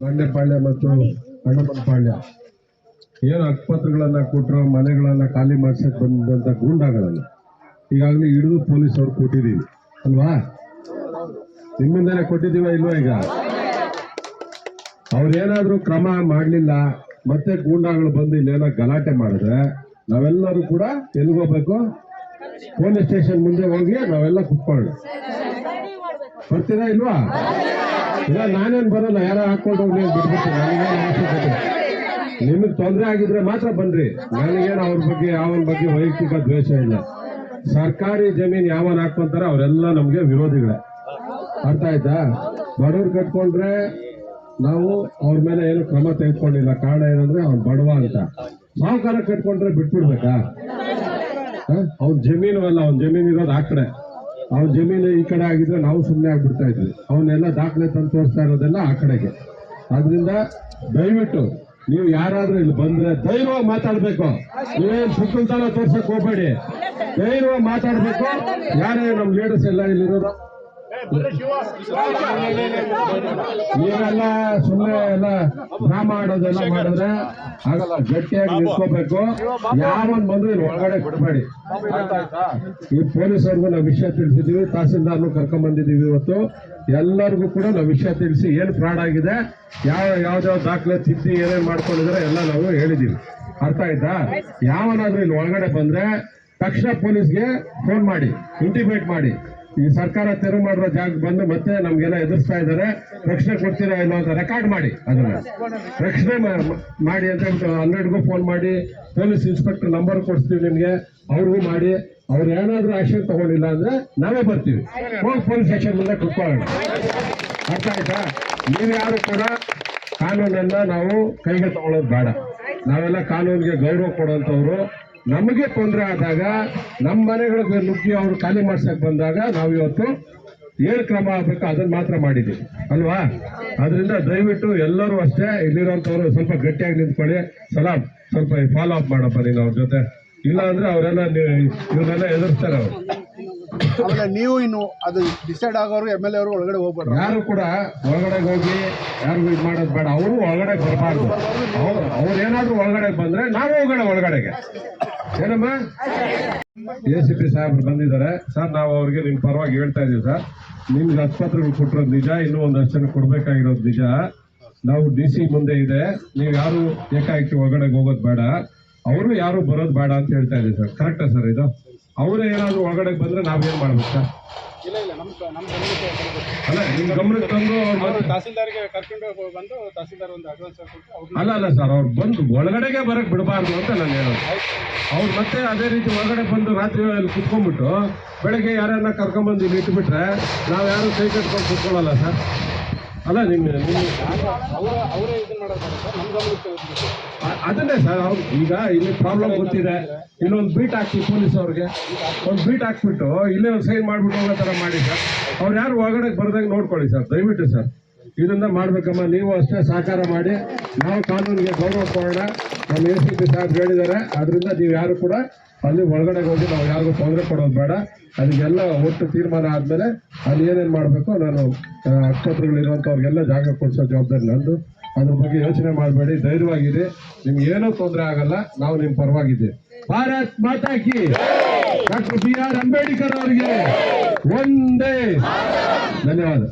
ಪಾಳ್ಯ ಮತ್ತು ಹಣ್ಣಮ್ಮನ ಪಾಳ್ಯ. ಏನು ಹಕ್ಪತ್ರಗಳನ್ನ ಕೊಟ್ಟರು ಮನೆಗಳನ್ನ ಖಾಲಿ ಮಾಡ್ಸಕ್ ಬಂದಂತ ಗೂಂಡಾಗಳನ್ನ. ಈಗಾಗಲೇ ಹಿಡಿದು ಪೊಲೀಸ್ ಅವ್ರು ಕೊಟ್ಟಿದ್ದೀವಿ ಅಲ್ವಾ? ನಿಮ್ಮಿಂದಲೇ ಕೊಟ್ಟಿದ್ದೀವ ಇಲ್ವಾ ಈಗ? ಅವ್ರೇನಾದ್ರೂ ಕ್ರಮ ಮಾಡಲಿಲ್ಲ, ಮತ್ತೆ ಗೂಂಡಾಗಳು ಬಂದು ಇಲ್ಲೇನೋ ಗಲಾಟೆ ಮಾಡಿದ್ರೆ ನಾವೆಲ್ಲರೂ ಕೂಡ ಎಲ್ಲಿಗೋಗ್ಬೇಕು? ಪೊಲೀಸ್ ಸ್ಟೇಷನ್ ಮುಂದೆ ಹೋಗಿ ನಾವೆಲ್ಲ ಕುತ್ಕೊಳ್ಳಿ ಬರ್ತೀರಾ ಇಲ್ವಾ? ಇಲ್ಲ, ನಾನೇನ್ ಬರಲ್ಲ, ಯಾರೋ ಹಾಕೊಂಡು ಹೋಗಿ ಬಿಟ್ಬಿಡ್ತೀನಿ ನನಗೇನು. ನಿಮಗ್ ತೊಂದರೆ ಆಗಿದ್ರೆ ಮಾತ್ರ ಬನ್ರಿ. ನನಗೇನು ಅವ್ರ ಬಗ್ಗೆ ಯಾವನ ಬಗ್ಗೆ ವೈಯಕ್ತಿಕ ದ್ವೇಷ ಇಲ್ಲ. ಸರ್ಕಾರಿ ಜಮೀನ್ ಯಾವನ್ ಹಾಕೊಂತಾರ ಅವರೆಲ್ಲ ನಮ್ಗೆ ವಿರೋಧಿಗಳೇ. ಅರ್ಥ ಆಯ್ತಾ? ಬಡವ್ರು ಕಟ್ಕೊಂಡ್ರೆ ನಾವು ಅವ್ರ ಮೇಲೆ ಏನು ಕ್ರಮ ತೆಗೆದುಕೊಂಡಿಲ್ಲ. ಕಾರಣ ಏನಂದ್ರೆ ಅವ್ನು ಬಡವ ಅಂತ. ಸಾವುಕಾರ ಕಟ್ಕೊಂಡ್ರೆ ಬಿಟ್ಬಿಡ್ಬೇಕಾ? ಅವ್ನ ಜಮೀನು ಅಲ್ಲ, ಅವ್ನ ಜಮೀನು ಇರೋದು ಆ ಕಡೆ. ಅವ್ನ ಜಮೀನು ಈ ಕಡೆ ಆಗಿದ್ರೆ ನಾವು ಸುಮ್ಮನೆ ಆಗ್ಬಿಡ್ತಾ ಇದ್ವಿ. ಅವನ್ನೆಲ್ಲ ದಾಖಲೆ ತಂದು ತೋರಿಸ್ತಾ ಇರೋದೆಲ್ಲ ಆ ಕಡೆಗೆ. ಆದ್ರಿಂದ ದಯವಿಟ್ಟು ನೀವು ಯಾರಾದ್ರೂ ಇಲ್ಲಿ ಬಂದ್ರೆ ಧೈರ್ಯವಾಗಿ ಮಾತಾಡ್ಬೇಕು. ನೀವೇನು ಸುತ್ತಲ್ತಾನ ತೋರ್ಸಕ್ ಹೋಗ್ಬೇಡಿ. ಧೈರ್ಯವಾಗಿ ಮಾತಾಡ್ಬೇಕು. ಯಾರೇ ನಮ್ ಲೀಡರ್ಸ್ ಎಲ್ಲ ಇಲ್ಲಿರೋದು ನೀವೆಲ್ಲ ಸುಮ್ಮನೆ ಎಲ್ಲ ಡ್ರಾಮ ಮಾಡೋದೆಲ್ಲ ಮಾಡಿದ್ರೆ ಆಗಲ್ಲ ಗಟ್ಟಿಯಾಗಿ ನಿಂತ್ಕೋಬೇಕು. ಯಾವನ್ ಬಂದ್ರು ಇಲ್ಲಿ ಒಳಗಡೆ ಕೊಡಬೇಡಿ ಈ ಪೊಲೀಸರಿಗೂ ನಾವು ವಿಷಯ ತಿಳಿಸಿದೀವಿ ತಹಸೀಲ್ದಾರ್ನು ಕರ್ಕೊಂಡ್ ಬಂದಿದೀವಿ ಇವತ್ತು. ಎಲ್ಲರಿಗೂ ಕೂಡ ನಾವು ವಿಷಯ ತಿಳಿಸಿ ಏನು ಫ್ರಾಡ್ ಆಗಿದೆ ಯಾವ ಯಾವ್ದಾವ ದಾಖಲೆ ತಿದ್ದಿ ಏನೇನ್ ಮಾಡ್ಕೊಂಡಿದ್ರೆ ಎಲ್ಲ ನಾವು ಹೇಳಿದೀವಿ ಅರ್ಥ ಆಯ್ತಾ? ಯಾವನಾದ್ರೂ ಇಲ್ಲಿ ಒಳಗಡೆ ಬಂದ್ರೆ ತಕ್ಷಣ ಪೊಲೀಸ್ಗೆ ಫೋನ್ ಮಾಡಿ ಇಂಟಿಮೇಟ್ ಮಾಡಿ. ಈ ಸರ್ಕಾರ ತೆರವು ಮಾಡಿರೋ ಜಾಗ ಬಂದು ಮತ್ತೆ ನಮ್ಗೆಲ್ಲ ಎದುರಿಸ್ತಾ ಇದ್ದಾರೆ. ರಕ್ಷಣೆ ಕೊಡ್ತೀರಾ ಇಲ್ಲ ಅಂತ ರೆಕಾರ್ಡ್ ಮಾಡಿ ಅದನ್ನ. ರಕ್ಷಣೆ ಮಾಡಿ ಅಂತ ಹನ್ನೆರಡ್ಗೂ ಫೋನ್ ಮಾಡಿ. ಪೊಲೀಸ್ ಇನ್ಸ್ಪೆಕ್ಟರ್ ನಂಬರ್ ಕೊಡ್ತೀವಿ ನಿಮ್ಗೆ. ಅವ್ರಿಗೂ ಮಾಡಿ. ಅವ್ರು ಏನಾದ್ರೂ ಆಕ್ಷನ್ ತಗೊಂಡಿಲ್ಲ ಅಂದ್ರೆ ನಾವೇ ಬರ್ತೀವಿ. ಹೋಗಿ ಪೊಲೀಸ್ ಸ್ಟೇಷನ್ ಮುಂದೆ ಕುತ್ಕೊಳ್ಳೋಣ. ಅರ್ಥ ಆಯ್ತಾ? ನೀವು ಯಾರು ಕೂಡ ಕಾನೂನನ್ನ ನಾವು ಕೈಗೆ ತಗೊಳ್ಳೋದು ಬೇಡ. ನಾವೆಲ್ಲ ಕಾನೂನಿಗೆ ಗೌರವ ಕೊಡುವಂತವ್ರು ನಮಗೆ ತೊಂದರೆ ಆದಾಗ ನಮ್ಮ ಮನೆಗಳಿಗೆ ನುಗ್ಗಿ ಅವರು ಖಾಲಿ ಮಾಡ್ಸಕ್ ಬಂದಾಗ ನಾವು ಇವತ್ತು ಏನು ಕ್ರಮ ಆಗಬೇಕು ಅದನ್ನ ಮಾತ್ರ ಮಾಡಿದ್ದೀವಿ ಅಲ್ವಾ? ಅದರಿಂದ ದಯವಿಟ್ಟು ಎಲ್ಲರೂ ಅಷ್ಟೇ ಇಲ್ಲಿರೋಂಥವ್ರು ಸ್ವಲ್ಪ ಗಟ್ಟಿಯಾಗಿ ನಿಂತ್ಕೊಳ್ಳಿ. ಸಲಾಮ್ ಸ್ವಲ್ಪ ಫಾಲೋ ಅಪ್ ಮಾಡಪ್ಪ ನೀನು ಅವ್ರ ಜೊತೆ. ಇಲ್ಲ ಅಂದ್ರೆ ಅವರೆಲ್ಲ ಇವ್ರನ್ನೆಲ್ಲ ಎದುರಿಸ್ತಾರೆ ಅವರು. ನೀವು ಇನ್ನು ಅದು ಡಿಸೈಡ್ ಆಗೋರು ಎಂ ಎಲ್ ಎ ಅವರು ಒಳಗಡೆ ಹೋಗ್ಬಾರ್ದು. ಯಾರು ಕೂಡ ಒಳಗಡೆ ಹೋಗಿ ಯಾರು ಇದು ಮಾಡೋದು ಬೇಡ. ಅವರು ಒಳಗಡೆ ಬರಬಾರ್ದು. ಅವ್ರು ಅವ್ರು ಏನಾದ್ರೂ ಒಳಗಡೆ ಬಂದ್ರೆ ನಾವು ಹೋಗೋಣ ಒಳಗಡೆಗೆ. ಏನಮ್ಮ? ಎ ಸಿ ಪಿ ಸಾಹೇಬ್ರು ಬಂದಿದ್ದಾರೆ. ಸರ್, ನಾವು ಅವ್ರಿಗೆ ನಿಮ್ ಪರವಾಗಿ ಹೇಳ್ತಾ ಇದೀವಿ ಸರ್. ನಿಮ್ಗೆ ಆಸ್ಪತ್ರೆಗಳು ಕೊಟ್ಟಿರೋದು ನಿಜ, ಇನ್ನೂ ಒಂದಷ್ಟು ಜನ ಕೊಡ್ಬೇಕಾಗಿರೋದು ನಿಜ. ನಾವು ಡಿ ಸಿ ಮುಂದೆ ಇದೆ. ನೀವು ಯಾರು ಏಕಾಏಕಿ ಒಳಗಡೆ ಹೋಗೋದು ಬೇಡ. ಅವರು ಯಾರು ಬರೋದು ಬೇಡ ಅಂತ ಹೇಳ್ತಾ ಇದೀವಿ ಸರ್. ಕರೆಕ್ಟಾ ಸರ್ ಇದು? ಅವರೇ ಏನಾದ್ರು ಒಳಗಡೆ ಬಂದ್ರೆ ನಾವೇನ್ ಮಾಡ್ಬೇಕು ಸರ್? ಇಲ್ಲ ಇಲ್ಲ ನಮ್ಮ ನಮ್ಮ. ಅಲ್ಲ ನಿಮ್ ಗಮನಕ್ಕೆ ತಂದು ಅವ್ರು ತಹಸೀಲ್ದಾರ್ಗೆ ಕರ್ಕೊಂಡು ಬಂದು ತಹಸೀಲ್ದಾರ್ ಒಂದು ಅಡ್ವಾನ್ಸ್ ಕೊಟ್ಟು ಅಲ್ಲ ಅಲ್ಲ ಸರ್ ಅವ್ರು ಬಂದು ಒಳಗಡೆಗೆ ಬರಕ್ ಬಿಡಬಾರ್ದು ಅಂತ ನಾನು ಹೇಳೋದು. ಅವ್ರು ಮತ್ತೆ ಅದೇ ರೀತಿ ಒಳಗಡೆ ಬಂದು ರಾತ್ರಿ ಅಲ್ಲಿ ಕುತ್ಕೊಂಡ್ಬಿಟ್ಟು ಬೆಳಗ್ಗೆ ಯಾರನ್ನ ಕರ್ಕೊಂಡ್ಬಂದು ಇಲ್ಲಿ ಇಟ್ಬಿಟ್ರೆ ನಾವು ಯಾರು ಕೈ ಕಟ್ಕೊಂಡು ಕುತ್ಕೊಳ್ಳಲ್ಲ ಸರ್? ಅಲ್ಲ ನಿಮ್ಮ ಅದನ್ನೇ ಸರ್ ಅವ್ರು ಈಗ ಇಲ್ಲಿ ಪ್ರಾಬ್ಲಮ್ ಗೊತ್ತಿದೆ. ಇಲ್ಲೊಂದು ಬೀಟ್ ಹಾಕಿ ಪೊಲೀಸ್ ಅವ್ರಿಗೆ. ಒಂದು ಬೀಟ್ ಹಾಕ್ಬಿಟ್ಟು ಇಲ್ಲೇ ಒಂದು ಸೈನ್ ಮಾಡ್ಬಿಟ್ಟು ಹೋಗೋ ಥರ ಮಾಡಿ ಸರ್. ಅವ್ರು ಯಾರು ಒಳಗಡೆ ಬರ್ದಂಗೆ ನೋಡ್ಕೊಳ್ಳಿ ಸರ್. ದಯವಿಟ್ಟು ಸರ್. ಇದನ್ನ ಮಾಡ್ಬೇಕಮ್ಮ. ನೀವು ಅಷ್ಟೇ ಸಹಕಾರ ಮಾಡಿ. ನಾವು ಕಾನೂನಿಗೆ ಗೌರವ ಕೊಡೋಣ. ನಮ್ಮ ಎ ಸಿ ಪಿ ಸಾಹೇಬ್ ಹೇಳಿದ್ದಾರೆ. ಅದರಿಂದ ನೀವು ಯಾರು ಕೂಡ ಅಲ್ಲಿ ಒಳಗಡೆ ಹೋಗಿ ನಾವು ಯಾರಿಗೂ ತೊಂದರೆ ಕೊಡೋದು ಬೇಡ. ಅದಕ್ಕೆಲ್ಲ ಒಟ್ಟು ತೀರ್ಮಾನ ಆದಮೇಲೆ ಅಲ್ಲಿ ಏನೇನು ಮಾಡಬೇಕು ನಾನು ಆಸ್ಪತ್ರೆಗಳಿರುವಂಥವ್ರಿಗೆಲ್ಲ ಜಾಗ ಕೊಡಿಸೋ ಜವಾಬ್ದಾರಿ ನಂದು. ಅದ್ರ ಬಗ್ಗೆ ಯೋಚನೆ ಮಾಡಬೇಡಿ ಧೈರ್ಯವಾಗಿದೆ ನಿಮ್ಗೆ ಏನೂ ತೊಂದರೆ ಆಗಲ್ಲ, ನಾವು ನಿಮ್ಮ ಪರವಾಗಿದ್ದೀವಿ ಭಾರತ್ ಮಾತಾಕಿ ಡಾಕ್ಟರ್ ಬಿ ಆರ್ ಅಂಬೇಡ್ಕರ್ ಅವರಿಗೆ ಒಂದೇ ಧನ್ಯವಾದ.